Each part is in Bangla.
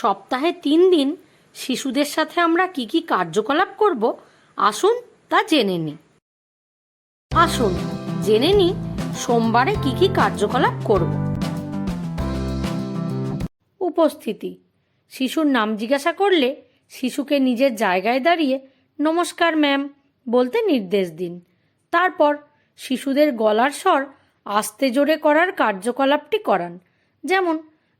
সপ্তাহে তিন দিন শিশুদের সাথে আমরা কি কি কার্যকলাপ করব, আসুন তা জেনে নিই। আসুন, জেনে নিই সোমবারে কি কি কার্যকলাপ করব। উপস্থিতি, শিশুর নাম জিজ্ঞাসা করলে শিশুকে নিজের জায়গায় দাঁড়িয়ে, নমস্কার ম্যাম বলতে নির্দেশ দিন। তারপর শিশুদের গলার স্বর আস্তে জোরে করার কার্যকলাপটি করান। যেমন,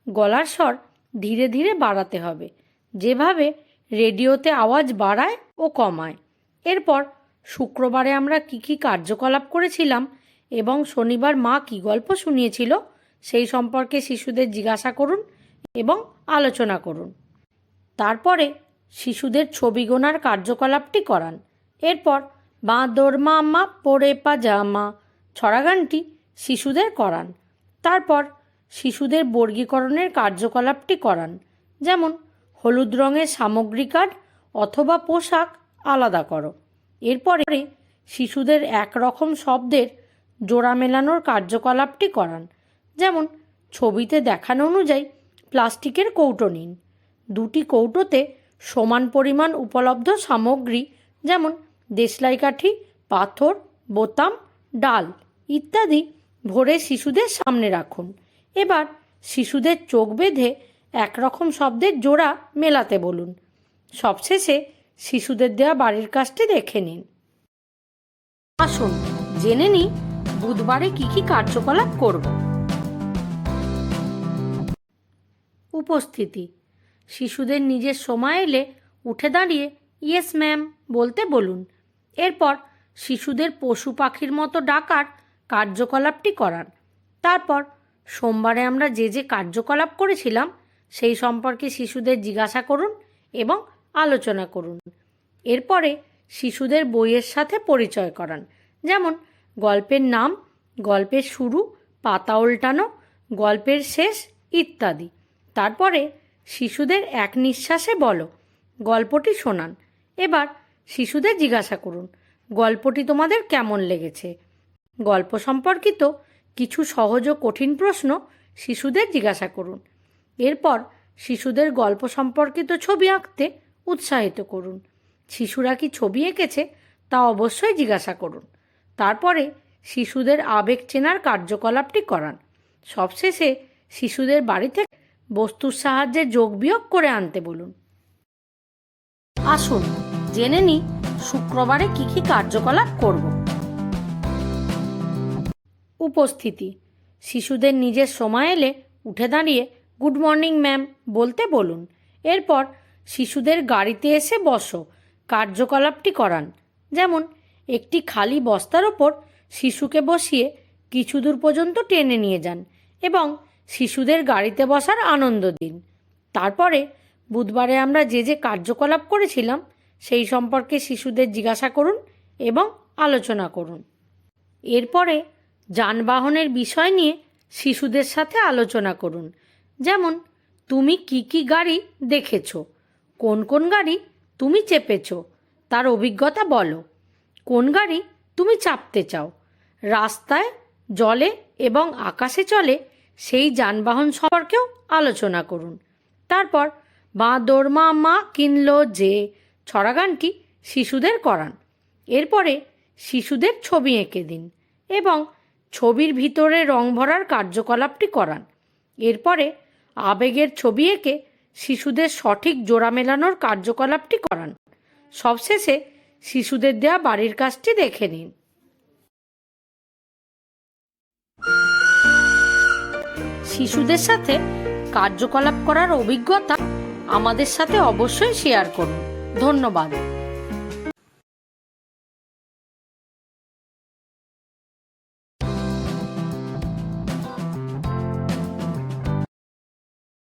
গলার স্বর ধীরে ধীরে বাড়াতে হবে। যেভাবে রেডিওতে আওয়াজ বাড়ায় ও কমায়। এরপর শুক্রবারে আমরা কি কি কার্যকলাপ করেছিলাম এবং শনিবার মা কি গল্প শুনিয়েছিল সেই সম্পর্কে শিশুদের জিজ্ঞাসা করুন এবং আলোচনা করুন। তারপরে শিশুদের ছবি গোনার কার্যকলাপটি করান। এরপর বাঁদর মামা পরে পাজামা ছড়াগানটি শিশুদের করান। তারপর শিশুদের বর্গীকরণের কার্যকলাপটি করান, যেমন হলুদ রঙের সামগ্রী কার্ড অথবা পোশাক আলাদা করো। এরপরে শিশুদের একরকম শব্দের জোড়া মেলানোর কার্যকলাপটি করান, যেমন ছবিতে দেখানো অনুযায়ী প্লাস্টিকের কৌটো নিন। দুটি কৌটোতে সমান পরিমাণ উপলব্ধ সামগ্রী, যেমন দেশলাই কাঠি পাথর, বোতাম, ডাল ইত্যাদি ভরে শিশুদের সামনে রাখুন। এবার শিশুদের চোখ বেঁধে একরকম শব্দের জোড়া মেলাতে বলুন। সবশেষে শিশুদের দেওয়া বাড়ির কাজটি দেখে নিন। আসুন, জেনে নিই বুধবারে কি কি কার্যকলাপ করব। উপস্থিতি, শিশুদের নিজের সময় এলে উঠে দাঁড়িয়ে ইয়েস, ম্যাম বলতে বলুন। এরপর শিশুদের পশু পাখির মতো ডাকার কার্যকলাপটি করান। তারপর সোমবারে আমরা যে যে কার্যকলাপ করেছিলাম, সেই সম্পর্কে শিশুদের জিজ্ঞাসা করুন এবং আলোচনা করুন। এরপরে শিশুদের বইয়ের সাথে পরিচয় করান। যেমন, গল্পের নাম, গল্পের শুরু, পাতা উল্টানো, গল্পের শেষ, ইত্যাদি। তারপরে শিশুদের এক নিঃশ্বাসে বলো, গল্পটি শোনান। এবার শিশুদের জিজ্ঞাসা করুন, গল্পটি তোমাদের কেমন লেগেছে? গল্প সম্পর্কিত কিছু সহজ ও কঠিন প্রশ্ন শিশুদের জিজ্ঞাসা করুন। এরপর শিশুদের গল্প সম্পর্কিত ছবি আঁকতে উৎসাহিত করুন। শিশুরা কি ছবি এঁকেছে তা অবশ্যই জিজ্ঞাসা করুন। তারপরে শিশুদের আবেগ চেনার কার্যকলাপটি করান। সবশেষে শিশুদের বাড়ি থেকে বস্তুর সাহায্যে যোগ বিয়োগ করে আনতে বলুন। আসুন, জেনে নিই শুক্রবারে কি কি কার্যকলাপ করব। উপস্থিতি। শিশুদের নিজের সময় এলে উঠে দাঁড়িয়ে, গুড মর্নিং, ম্যাম, বলতে বলুন। এরপর শিশুদের গাড়িতে এসে বসো, কার্যকলাপটি করান। যেমন, একটি খালি বস্তার ওপর শিশুকে বসিয়ে কিছু দূর পর্যন্ত টেনে নিয়ে যান এবং শিশুদের গাড়িতে বসার আনন্দ দিন। তারপরে বুধবারে আমরা যে যে কার্যকলাপ করেছিলাম, সেই সম্পর্কে শিশুদের জিজ্ঞাসা করুন এবং আলোচনা করুন। এরপরে যানবাহনের বিষয় নিয়ে শিশুদের সাথে আলোচনা করুন। যেমন, তুমি কি কি গাড়ি দেখেছ? কোন কোন গাড়ি তুমি চেপেছো? তার অভিজ্ঞতা বলো। কোন গাড়ি তুমি চাপতে চাও? রাস্তায়, জলে এবং আকাশে চলে সেই যানবাহন সম্পর্কেও আলোচনা করুন। তারপর বাঁদর মা মা কিনলো যে ছড়াগানটি শিশুদের করান। এরপরে, শিশুদের ছবি এঁকে দিন। এবং ছবির ভিতরে রং ভরার কার্যকলাপটি করান। এরপরে আবেগের ছবি এঁকে শিশুদের সঠিক জোড়া মেলানোর কার্যকলাপটি করান। সবশেষে শিশুদের দেওয়া বাড়ির কাজটি দেখে নিন। শিশুদের সাথে কার্যকলাপ করার অভিজ্ঞতা আমাদের সাথে অবশ্যই শেয়ার করুন। ধন্যবাদ।